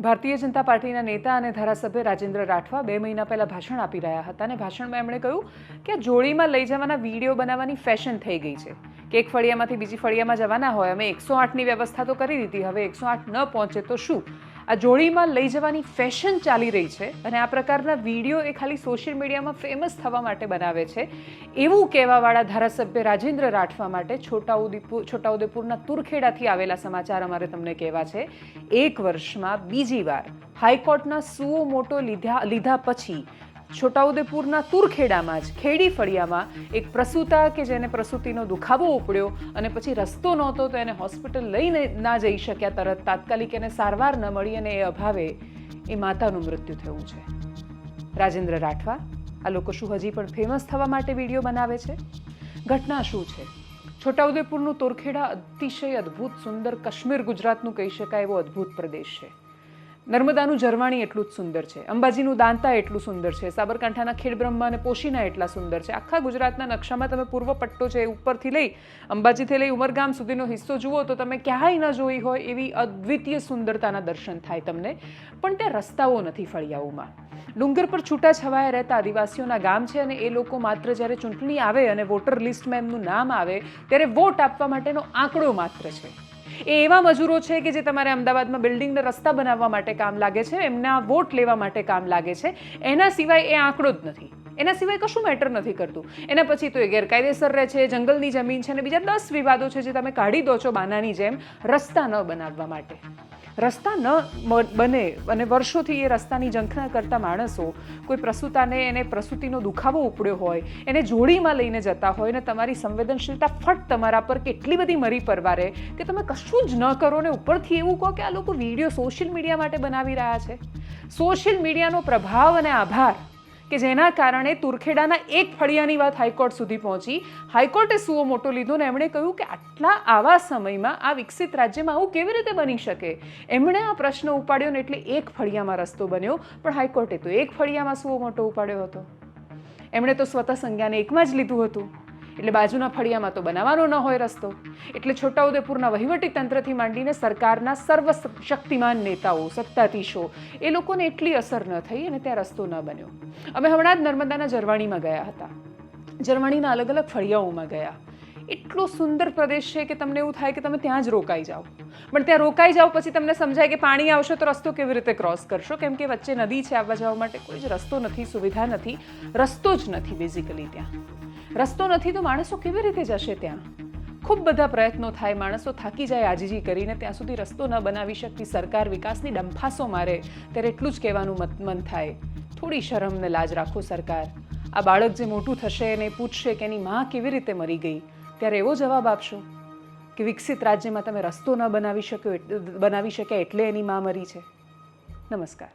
ભારતીય જનતા પાર્ટીના નેતા અને ધારાસભ્ય રાજેન્દ્ર રાઠવા બે મહિના પહેલાં ભાષણ આપી રહ્યા હતા અને ભાષણમાં એમણે કહ્યું કે જોડીમાં લઈ જવાના વીડિયો બનાવવાની ફેશન થઈ ગઈ છે. કે એક ફળિયામાંથી બીજી ફળિયામાં જવાના હોય, અમે એકસો આઠની વ્યવસ્થા તો કરી દીધી, હવે એકસો આઠ ન પહોંચે તો શું? આ જોડીમાં લઈ જવાની ફેશન ચાલી રહી છે અને આ પ્રકારના વીડિયો એ ખાલી સોશિયલ મીડિયામાં ફેમસ થવા માટે બનાવે છે. એવું કહેવાવાળા ધારાસભ્ય રાજેન્દ્ર રાઠવા માટે છોટાઉદેપુર, છોટાઉદેપુરના તુરખેડાથી આવેલા સમાચાર અમારે તમને કહેવા છે. એક વર્ષમાં બીજી વાર હાઈકોર્ટના સુઓ મોટો લીધા લીધા પછી છોટાઉદેપુરના તુરખેડામાં જ ખેડી ફળિયામાં એક પ્રસૂતા કે જેને પ્રસૂતિનો દુખાવો ઉપડ્યો અને પછી રસ્તો નહોતો તો એને હોસ્પિટલ લઈને ના જઈ શક્યા તરત. તાત્કાલિક એને સારવાર ન મળી અને એ અભાવે એ માતાનું મૃત્યુ થયું છે. રાજેન્દ્ર રાઠવા, આ લોકો શું હજી પણ ફેમસ થવા માટે વીડિયો બનાવે છે? ઘટના શું છે? છોટાઉદેપુરનું તોરખેડા અતિશય અદ્ભુત, સુંદર કાશ્મીર ગુજરાતનું કહી શકાય એવો અદ્ભુત પ્રદેશ છે. નર્મદાનું ઝરવાણી એટલું જ સુંદર છે. અંબાજીનું દાંતા એટલું સુંદર છે. સાબરકાંઠાના ખેડબ્રહ્મા અને પોશીના એટલા સુંદર છે. આખા ગુજરાતના નકશામાં તમે પૂર્વ પટ્ટો છે ઉપરથી લઈ, અંબાજીથી લઈ ઉમરગામ સુધીનો હિસ્સો જુઓ તો તમે ક્યાંય ન જોઈ હોય એવી અદ્વિતીય સુંદરતાના દર્શન થાય તમને. પણ ત્યાં રસ્તાઓ નથી ફળિયાઓમાં. ડુંગર પર છૂટા છવાયા રહેતા આદિવાસીઓના ગામ છે અને એ લોકો માત્ર જ્યારે ચૂંટણી આવે અને વોટર લિસ્ટમાં એમનું નામ આવે, ત્યારે વોટ આપવા માટેનો આંકડો માત્ર છે. એ એવા મજૂરો છે કે જે તમારે અમદાવાદમાં બિલ્ડિંગને રસ્તા બનાવવા માટે કામ લાગે છે, એમના વોટ લેવા માટે કામ લાગે છે. એના સિવાય એ આંકડો જ નથી. એના સિવાય કશું મેટર નથી કરતું. એના પછી તો એ ગેરકાયદેસર રહે છે, જંગલની જમીન છે અને બીજા દસ વિવાદો છે જે તમે કાઢી દો છો બાનાની જેમ રસ્તા ન બનાવવા માટે. રસ્તા ન બને અને વર્ષોથી એ રસ્તાની ઝંખના કરતા માણસો કોઈ પ્રસૂતાને એને પ્રસૂતિનો દુખાવો ઉપડ્યો હોય, એને જોડીમાં લઈને જતા હોય ને તમારી સંવેદનશીલતા ફટ તમારા પર કેટલી બધી મરી પરવારે કે તમે કશું જ ન કરો ને ઉપરથી એવું કહો કે આ લોકો વીડિયો સોશિયલ મીડિયા માટે બનાવી રહ્યા છે. સોશિયલ મીડિયાનો પ્રભાવ અને આભાર કે જેના કારણે તુરખેડાના એક ફળિયાની વાત હાઈકોર્ટ સુધી પહોંચી. હાઈકોર્ટે સુઓ મોટો લીધો ને એમણે કહ્યું કે આટલા આવા સમયમાં આ વિકસિત રાજ્યમાં આવું કેવી રીતે બની શકે? એમણે આ પ્રશ્ન ઉપાડ્યો ને એટલે એક ફળિયામાં રસ્તો બન્યો. પણ હાઈકોર્ટે તો એક ફળિયામાં સુઓ મોટો ઉપાડ્યો હતો. એમણે તો સ્વતઃ સંજ્ઞાને એકમાં જ લીધું હતું. એટલે બાજુના ફળિયામાં તો બનાવવાનો ન હોય રસ્તો. એટલે છોટાઉદેપુરના તંત્રથી માંડીને સરકારના સર્વ શક્તિમાન નેતાઓ, સત્તાધીશો, એ લોકોને એટલી અસર ન થઈ અને ત્યાં રસ્તો ન બન્યો. અમે હમણાં જ નર્મદાના જરવાણીમાં ગયા હતા. જરવાણીના અલગ અલગ ફળિયાઓમાં ગયા. એટલો સુંદર પ્રદેશ છે કે તમને એવું થાય કે તમે ત્યાં જ રોકાઈ જાઓ. પણ ત્યાં રોકાઈ જાઓ પછી તમને સમજાય કે પાણી આવશે તો રસ્તો કેવી રીતે ક્રોસ કરશો? કેમ કે વચ્ચે નદી છે આવવા જવા માટે, કોઈ જ રસ્તો નથી, સુવિધા નથી. રસ્તો જ નથી બેઝિકલી ત્યાં. રસ્તો નથી તો માણસો કેવી રીતે જશે ત્યાં? ખૂબ બધા પ્રયત્નો થાય, માણસો થાકી જાય આજીજી કરીને ત્યાં સુધી રસ્તો ન બનાવી શકતી સરકાર વિકાસની ડંફાસો મારે, ત્યારે એટલું જ કહેવાનું મત, મન થાય. થોડી શરમ ને લાજ રાખો સરકાર. આ બાળક જે મોટું થશે એને પૂછશે કે એની માં કેવી રીતે મરી ગઈ, ત્યારે એવો જવાબ આપશો કે વિકસિત રાજ્યમાં તમે રસ્તો ન બનાવી શક્યો બનાવી શક્યા એટલે એની માં મરી છે. નમસ્કાર.